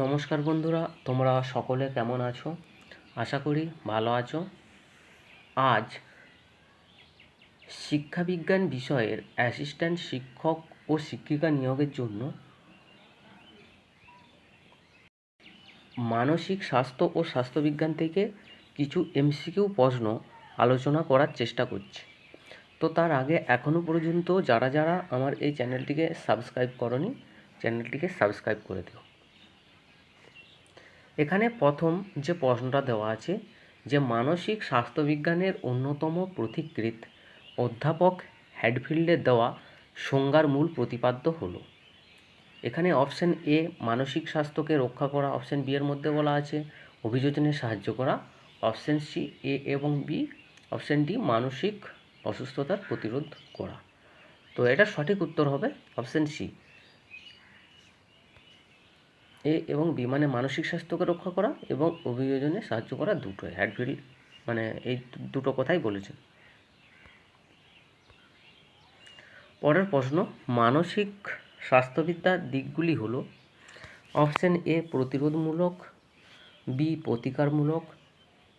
নমস্কার বন্ধুরা, তোমরা সকলে কেমন আছো? আশা করি ভালো আছো। আজ শিক্ষাবিজ্ঞান বিষয়ের অ্যাসিস্ট্যান্ট শিক্ষক ও শিক্ষিকা নিয়োগের জন্য মানসিক স্বাস্থ্য ও স্বাস্থ্যবিজ্ঞান থেকে কিছু এমসিকিউ প্রশ্ন আলোচনা করার চেষ্টা করছি। তো তার আগে এখনও পর্যন্ত যারা যারা আমার এই চ্যানেলটিকে সাবস্ক্রাইব করনি চ্যানেলটিকে সাবস্ক্রাইব করে দিও। এখানে প্রথম যে প্রশ্নটা দেওয়া আছে, যে মানসিক স্বাস্থ্যবিজ্ঞানের অন্যতম পথিকৃৎ অধ্যাপক হ্যাডফিল্ডের দেওয়া সংজ্ঞার মূল প্রতিপাদ্য হলো। এখানে অপশন এ মানসিক স্বাস্থ্যকে রক্ষা করা। অপশন বি এর মধ্যে বলা আছে, অভিযোজনে সাহায্য করা। অপশন সি এ এবং বি অপশন ডি মানসিক অসুস্থতার প্রতিরোধ করা। তো এটা সঠিক উত্তর হবে অপশন সি এ এবং বি মানে মানসিক স্বাস্থ্যকে রক্ষা করা এবং অভিযোজনে সাহায্য করা দুটোই। হ্যাডফিল্ড মানে এই দুটো কথাই বলেছেন। পরের প্রশ্ন, মানসিক স্বাস্থ্যবিদ্যার দিকগুলি হলো অপশন এ, প্রতিরোধমূলক, বি, প্রতিকারমূলক,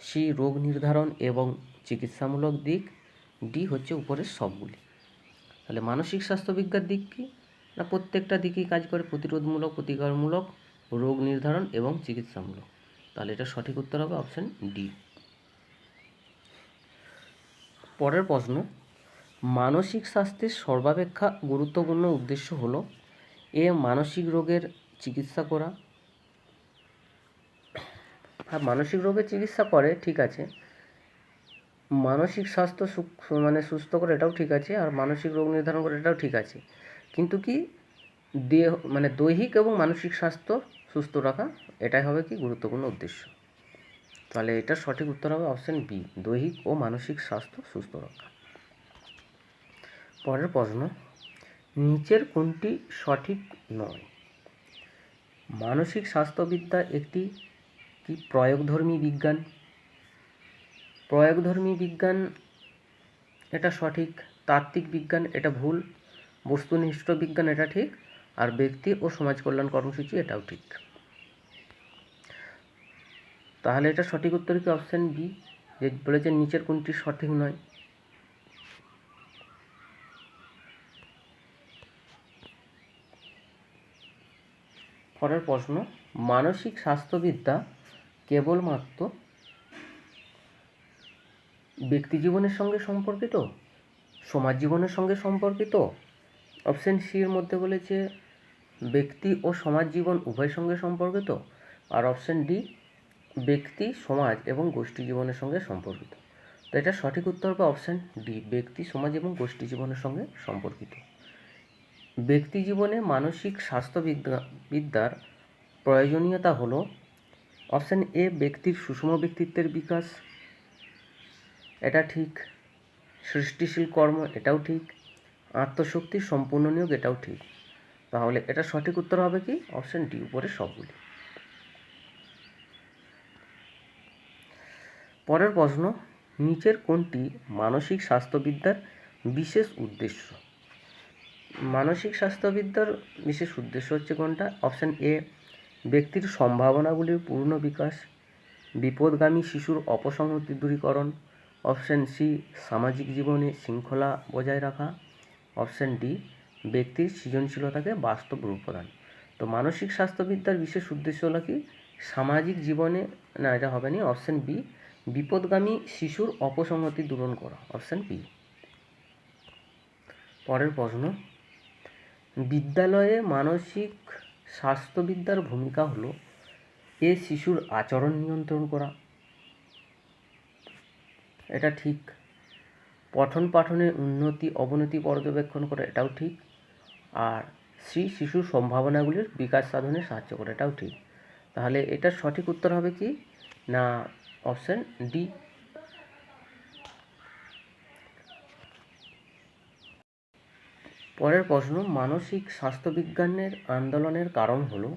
সি, রোগ নির্ধারণ এবং চিকিৎসামূলক দিক, ডি হচ্ছে উপরের সবগুলি। তাহলে মানসিক স্বাস্থ্যবিজ্ঞার দিক কি? না প্রত্যেকটা দিকেই কাজ করে প্রতিরোধমূলক, প্রতিকারমূলক? রোগ নির্ধারণ এবং চিকিৎসামূলক। তাহলে এটা সঠিক উত্তর হবে অপশন ডি পরের প্রশ্ন, মানসিক স্বাস্থ্যের সর্বাপেক্ষা গুরুত্বপূর্ণ উদ্দেশ্য হলো এ মানসিক রোগের চিকিৎসা করা। হ্যাঁ মানসিক রোগের চিকিৎসা করে, ঠিক আছে। মানসিক স্বাস্থ্য মানে সুস্থ করে এটাও ঠিক আছে আর মানসিক রোগ নির্ধারণ করে এটাও ঠিক আছে। কিন্তু কি, দেহ মানে দৈহিক এবং মানসিক স্বাস্থ্য সুস্থ রাখা, এটাই হবে কি গুরুত্বপূর্ণ উদ্দেশ্য। তাহলে এটার সঠিক উত্তর হবে অপশন বি দৈহিক ও মানসিক স্বাস্থ্য সুস্থ রাখা। পরের প্রশ্ন, নিচের কোনটি সঠিক নয়? মানসিক স্বাস্থ্যবিদ্যা একটি কি প্রয়োগধর্মী বিজ্ঞান? প্রয়োগধর্মী বিজ্ঞান এটা সঠিক, তাত্ত্বিক বিজ্ঞান এটা ভুল, বস্তুনিষ্ঠ বিজ্ঞান এটা ঠিক আর ব্যক্তি ও সমাজ কল্যাণ কর্মসূচি এটাও ঠিক। তাহলে এটা সঠিক উত্তর কি? অপশন বি, যে বলেছে নিচের কোনটি সঠিক নয়। পরের প্রশ্ন, মানসিক স্বাস্থ্যবিদ্যা কেবলমাত্র ব্যক্তি জীবনের সঙ্গে সম্পর্কিত? সমাজ জীবনের সঙ্গে সম্পর্কিত? অপশন সি এর মধ্যে বলেছে, ব্যক্তি ও সমাজ জীবন উভয়ের সঙ্গে সম্পর্কিত। আর অপশন ডি, ব্যক্তি, সমাজ এবং গোষ্ঠী জীবনের সঙ্গে সম্পর্কিত। তো এটা সঠিক উত্তর হবে অপশন ডি, ব্যক্তি, সমাজ এবং গোষ্ঠী জীবনের সঙ্গে সম্পর্কিত। ব্যক্তি জীবনে মানসিক স্বাস্থ্য বিদ্যা- বিদ্যার প্রয়োজনীয়তা হলো, অপশন এ, ব্যক্তির সুষম ব্যক্তিত্বের বিকাশ। এটা ঠিক। সৃষ্টিশীল কর্ম, এটাও ঠিক। আত্মশক্তির সম্পূর্ণ নিয়োগ, এটাও ঠিক। তাহলে এটা সঠিক উত্তর হবে কি? অপশন ডি উপরে সবগুলি। পরের প্রশ্ন, নিচের কোনটি মানসিক স্বাস্থ্যবিদ্যার বিশেষ উদ্দেশ্য? মানসিক স্বাস্থ্যবিদ্যার বিশেষ উদ্দেশ্য হচ্ছে কোনটা? অপশন এ ব্যক্তির সম্ভাবনাগুলির পূর্ণ বিকাশ, বিপদগামী শিশুর অপসংহতি দূরীকরণ। অপশন সি সামাজিক জীবনে শৃঙ্খলা বজায় রাখা। অপশন ডি, ব্যক্তির সৃজনশীলতাকে বাস্তব রূপ প্রদান। তো মানসিক স্বাস্থ্যবিদ্যার বিশেষ উদ্দেশ্য হলো কি? সামাজিক জীবনে, না, এটা হবে না, অপশান বি, বিপদগামী শিশুর অপসংহতি দূরণ করা, অপশান বি পরের প্রশ্ন, বিদ্যালয়ে মানসিক স্বাস্থ্যবিদ্যার ভূমিকা হলো এ শিশুর আচরণ নিয়ন্ত্রণ করা। এটা ঠিক পঠন পাঠনে উন্নতি, অবনতি পর্যবেক্ষণ করে, এটাও ঠিক। আর শ্রী শিশুর সম্ভাবনাগুলির বিকাশ সাধনে সাহায্য করে, এটাও ঠিক। তাহলে এটার সঠিক উত্তর হবে কি? না অপশন ডি পরের প্রশ্ন, মানসিক স্বাস্থ্যবিজ্ঞানের আন্দোলনের কারণ হলো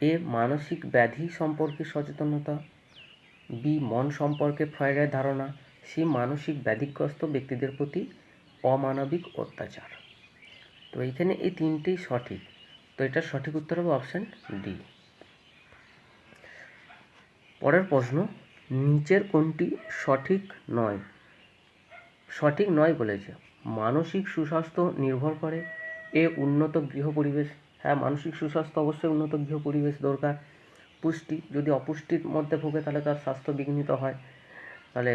এ মানসিক ব্যাধি সম্পর্কে সচেতনতা, বি মন সম্পর্কে ফ্রয়েডের ধারণা সি মানসিক ব্যাধিগ্রস্ত ব্যক্তিদের প্রতি অমানবিক অত্যাচার। তো এইখানে এই তিনটেই সঠিক। তো এটার সঠিক উত্তর হবে অপশান ডি পরের প্রশ্ন, নিচের কোনটি সঠিক নয়? সঠিক নয় বলেছে। মানসিক সুস্বাস্থ্য নির্ভর করে। এ উন্নত গৃহ পরিবেশ। হ্যাঁ মানসিক সুস্বাস্থ্য অবশ্যই উন্নত গৃহ পরিবেশ দরকার। পুষ্টি, যদি অপুষ্টির মধ্যে ভোগে তাহলে তার স্বাস্থ্য বিঘ্নিত হয়। তাহলে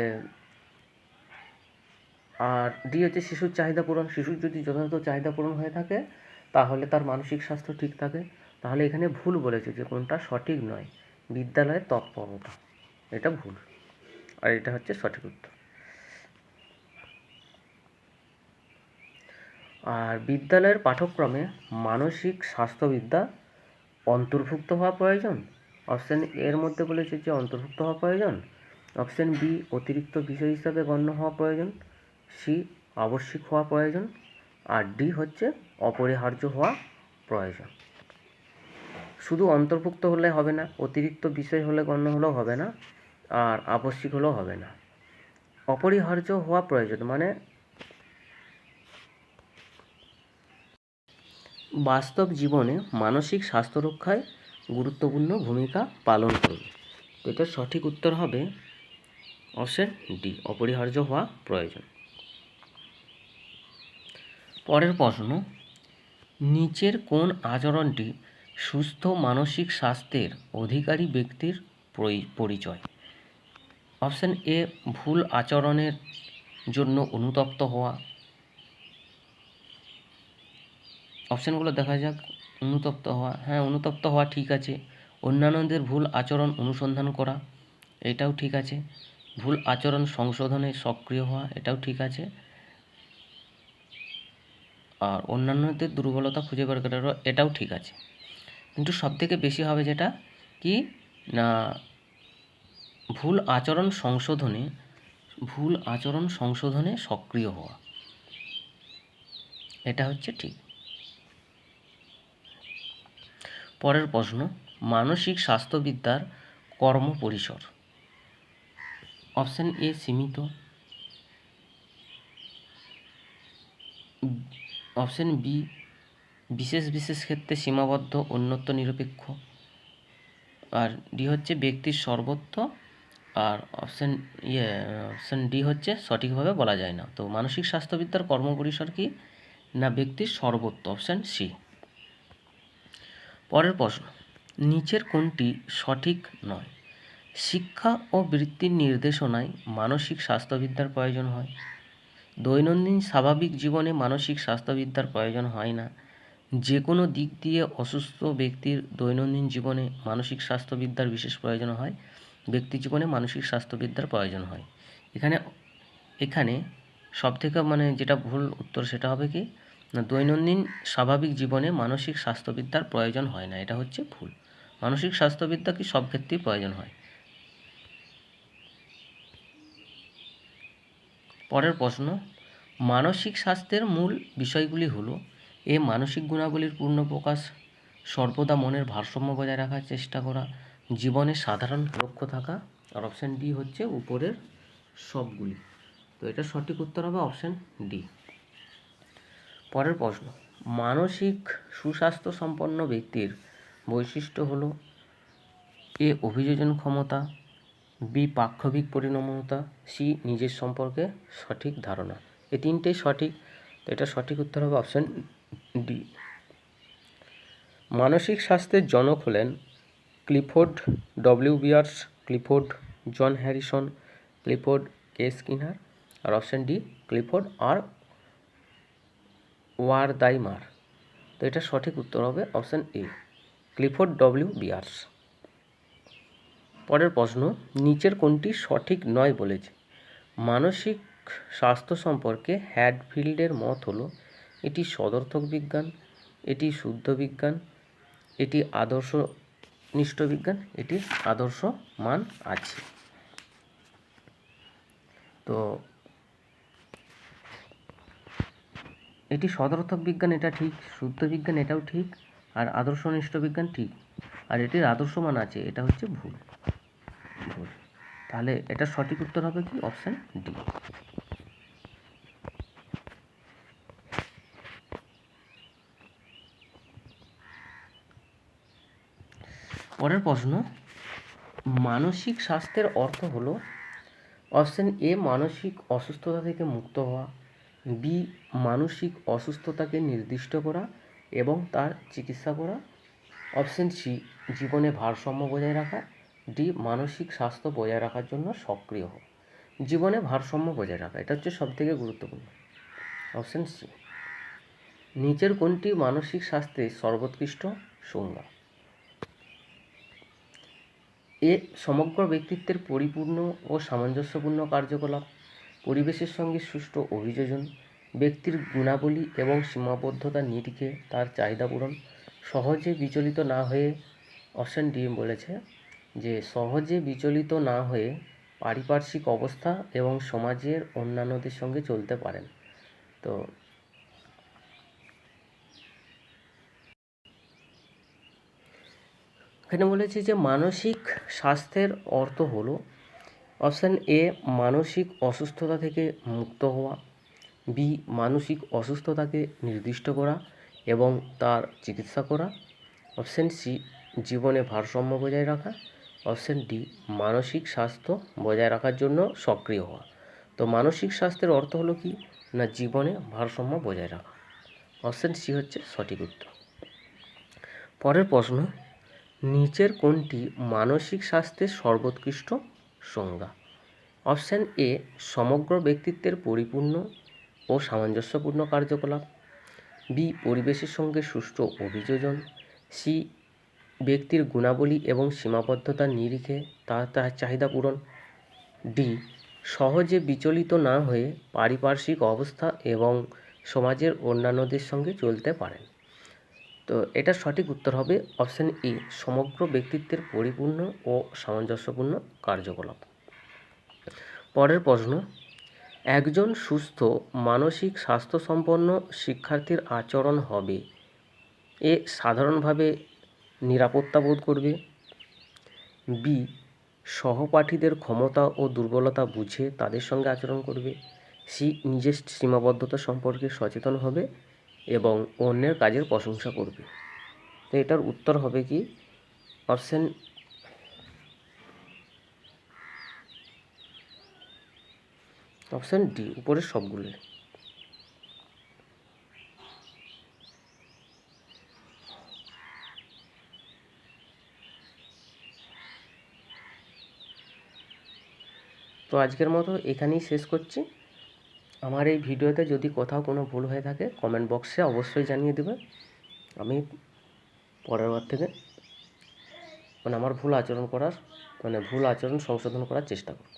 আর ডি হচ্ছে শিশুর চাহিদা পূরণ। শিশুর যদি যথাযথ চাহিদা পূরণ হয়ে থাকে, তাহলে তার মানসিক স্বাস্থ্য ঠিক থাকে। তাহলে এখানে ভুল বলেছে যে কোনটা সঠিক নয়। বিদ্যালয়ের তৎপরতা, এটা ভুল। আর এটা হচ্ছে সঠিক উত্তর। আর বিদ্যালয়ের পাঠ্যক্রমে মানসিক স্বাস্থ্যবিদ্যা অন্তর্ভুক্ত হওয়া প্রয়োজন। অপশান এর মধ্যে বলেছে যে অন্তর্ভুক্ত হওয়া প্রয়োজন। অপশান বি, অতিরিক্ত বিষয় হিসাবে গণ্য হওয়া প্রয়োজন। সি আবশ্যিক হওয়া প্রয়োজন আর ডি হচ্ছে অপরিহার্য হওয়া প্রয়োজন। শুধু অন্তর্ভুক্ত হলে হবে না, অতিরিক্ত বিষয় হলে গণ্য হলেও হবে না আর আবশ্যিক হলেও হবে না। অপরিহার্য হওয়া প্রয়োজন মানে বাস্তব জীবনে মানসিক স্বাস্থ্য রক্ষায় গুরুত্বপূর্ণ ভূমিকা পালন করবে। তো এটার সঠিক উত্তর হবে অপশন ডি অপরিহার্য হওয়া প্রয়োজন। পরের প্রশ্ন, নিচের কোন আচরণটি সুস্থ মানসিক স্বাস্থ্যের অধিকারী ব্যক্তির পরি- পরিচয়? অপশন এ, ভুল আচরণের জন্য অনুতপ্ত হওয়া। অপশানগুলো দেখা যাক, অনুতপ্ত হওয়া হ্যাঁ অনুতপ্ত হওয়া ঠিক আছে। অন্যান্যদের ভুল আচরণ অনুসন্ধান করা, এটাও ঠিক আছে। ভুল আচরণ সংশোধনে সক্রিয় হওয়া, এটাও ঠিক আছে। আর অন্যান্যদের দুর্বলতা খুঁজে বের করা এটাও ঠিক আছে। কিন্তু সবথেকে বেশি হবে যেটা কি, না, ভুল আচরণ সংশোধনে, ভুল আচরণ সংশোধনে সক্রিয় হওয়া। এটা হচ্ছে ঠিক। পরের প্রশ্ন, মানসিক স্বাস্থ্যবিদ্যার কর্ম পরিসর অপশান এ সীমিত। অপশান বি, বিশেষ বিশেষ ক্ষেত্রে সীমাবদ্ধ অন্যত্ব নিরপেক্ষ। আর ডি হচ্ছে ব্যক্তির সর্বত্র, আর অপশান ইয়ে অপশান ডি হচ্ছে সঠিকভাবে বলা যায় না। তো মানসিক স্বাস্থ্যবিদ্যার কর্মপরিসর কি? না, ব্যক্তির সর্বত্র, অপশান সি। পরের প্রশ্ন, নিচের কোনটি সঠিক নয়? শিক্ষা ও বৃত্তির নির্দেশনায় মানসিক স্বাস্থ্যবিদ্যার প্রয়োজন হয়। দৈনন্দিন স্বাভাবিক জীবনে মানসিক স্বাস্থ্যবিদ্যার প্রয়োজন হয় না। যে কোনো দিক দিয়ে অসুস্থ ব্যক্তির দৈনন্দিন জীবনে মানসিক স্বাস্থ্যবিদ্যার বিশেষ প্রয়োজন হয়। ব্যক্তি জীবনে মানসিক স্বাস্থ্যবিদ্যার প্রয়োজন হয়। এখানে এখানে সবথেকে মানে যেটা ভুল উত্তর সেটা হবে কি, না দৈনন্দিন স্বাভাবিক জীবনে মানসিক স্বাস্থ্যবিদ্যার প্রয়োজন হয় না, এটা হচ্ছে ভুল। মানসিক স্বাস্থ্যবিদ্যা কি সব ক্ষেত্রেই প্রয়োজন হয়? পরের প্রশ্ন, মানসিক স্বাস্থ্যের মূল বিষয়গুলি হলো, এ মানসিক গুণাবলীর পূর্ণ প্রকাশ, সর্বদা মনের ভারসাম্য বজায় রাখার চেষ্টা করা, জীবনে সাধারণ লক্ষ্য থাকা, আর অপশান ডি হচ্ছে উপরের সবগুলি। তো এটা সঠিক উত্তর হবে অপশান ডি পরের প্রশ্ন, মানসিক সুস্বাস্থ্য সম্পন্ন ব্যক্তির বৈশিষ্ট্য হলো, এ অভিযোজন ক্ষমতা বি পাক্ষবিক পরিণমতা, সি নিজের সম্পর্কে সঠিক ধারণা। এই তিনটেই সঠিক এটা সঠিক উত্তর হবে অপশান ডি। মানসিক স্বাস্থ্যের জনক হলেন Clifford W Beers, Clifford John Harrison, Clifford K Skinner আর option D, Clifford R Werdimer তো এটা সঠিক উত্তর হবে option A, Clifford W Beers. প্রশ্ন, নিচের কোনটি সঠিক নয় বলেছে? মানসিক স্বাস্থ্য সম্পর্কে হ্যাডফিল্ডের মত হলো, এটি সদর্থক বিজ্ঞান, এটি শুদ্ধ বিজ্ঞান, এটি আদর্শনিষ্ঠ বিজ্ঞান, এটি আদর্শ মান আছে। তো এটি সদর্থক বিজ্ঞান, এটা ঠিক, শুদ্ধ বিজ্ঞান, এটাও ঠিক, আর আদর্শনিষ্ঠ বিজ্ঞান ঠিক, আর এটির আদর্শ মান আছে, এটা হচ্ছে ভুল। ভুল তাহলে এটা সঠিক উত্তর হবে কি? Option D. পরের প্রশ্ন, মানসিক স্বাস্থ্যের অর্থ হলো অপশন এ, মানসিক অসুস্থতা থেকে মুক্ত হওয়া, বি, মানসিক অসুস্থতাকে নির্দিষ্ট করা এবং তার চিকিৎসা করা। অপশন সি, জীবনে ভারসাম্য বজায় রাখা। ডি মানসিক স্বাস্থ্য বজায় রাখার জন্য সক্রিয় হওয়া জীবনে ভারসাম্য বজায় রাখা, এটা হচ্ছে সবথেকে গুরুত্বপূর্ণ। অপশন সি নিচের কোনটি মানসিক স্বাস্থ্যের সর্বোৎকৃষ্ট? সংজ্ঞা এ সমগ্র ব্যক্তিত্বের পরিপূর্ণ ও সামঞ্জস্যপূর্ণ কার্যকলাপ, পরিবেশের সঙ্গে সুষ্ঠু অভিযোজন, ব্যক্তির গুণাবলী এবং সীমাবদ্ধতা নিরিখে তার চাহিদা পূরণ, সহজে বিচলিত না হয়ে অপশান ডি বলেছে যে সহজে বিচলিত না হয়ে পারিপার্শ্বিক অবস্থা এবং সমাজের অন্যান্যদের সঙ্গে চলতে পারেন। তো এখানে বলেছে যে মানসিক স্বাস্থ্যের অর্থ হলো অপশান এ, মানসিক অসুস্থতা থেকে মুক্ত হওয়া, বি, মানসিক অসুস্থতাকে নির্দিষ্ট করা এবং তার চিকিৎসা করা। অপশান সি, জীবনে ভারসাম্য বজায় রাখা। অপশান ডি মানসিক স্বাস্থ্য বজায় রাখার জন্য সক্রিয় হওয়া। তো মানসিক স্বাস্থ্যের অর্থ হলো কি? না, জীবনে ভারসাম্য বজায় রাখা। অপশান সি হচ্ছে সঠিক উত্তর। পরের প্রশ্ন, নিচের কোনটি মানসিক স্বাস্থ্যের সর্বোৎকৃষ্ট সংজ্ঞা? অপশান এ সমগ্র ব্যক্তিত্বের পরিপূর্ণ ও সামঞ্জস্যপূর্ণ কার্যকলাপ। বি পরিবেশের সঙ্গে সুষ্ঠু অভিযোজন। সি ব্যক্তির গুণাবলী এবং সীমাবদ্ধতার নিরিখে তার তার চাহিদা পূরণ। ডি সহজে বিচলিত না হয়ে পারিপার্শ্বিক অবস্থা এবং সমাজের অন্যান্যদের সঙ্গে চলতে পারেন। তো এটার সঠিক উত্তর হবে অপশান ই সমগ্র ব্যক্তিত্বের পরিপূর্ণ ও সামঞ্জস্যপূর্ণ কার্যকলাপ। পরের প্রশ্ন, একজন সুস্থ, মানসিক, স্বাস্থ্যসম্পন্ন শিক্ষার্থীর আচরণ হবে। এ সাধারণভাবে নিরাপত্তা বোধ করবে। বি, সহপাঠীদের ক্ষমতা ও দুর্বলতা বুঝে তাদের সঙ্গে আচরণ করবে। সি, নিজের সীমাবদ্ধতা সম্পর্কে সচেতন হবে এবং অন্যের কাজের প্রশংসা করবে। তো এটার উত্তর হবে কি? অপশান অপশান ডি, উপরের সবগুলি তো আজকের মতো এখানেই শেষ করছি। আমার এই ভিডিওতে যদি কোথাও কোনো ভুল হয়ে থাকে কমেন্ট বক্সে অবশ্যই জানিয়ে দেবে। আমি পরের বার থেকে মানে আমার ভুল আচরণ করার মানে ভুল আচরণ সংশোধন করার চেষ্টা করব।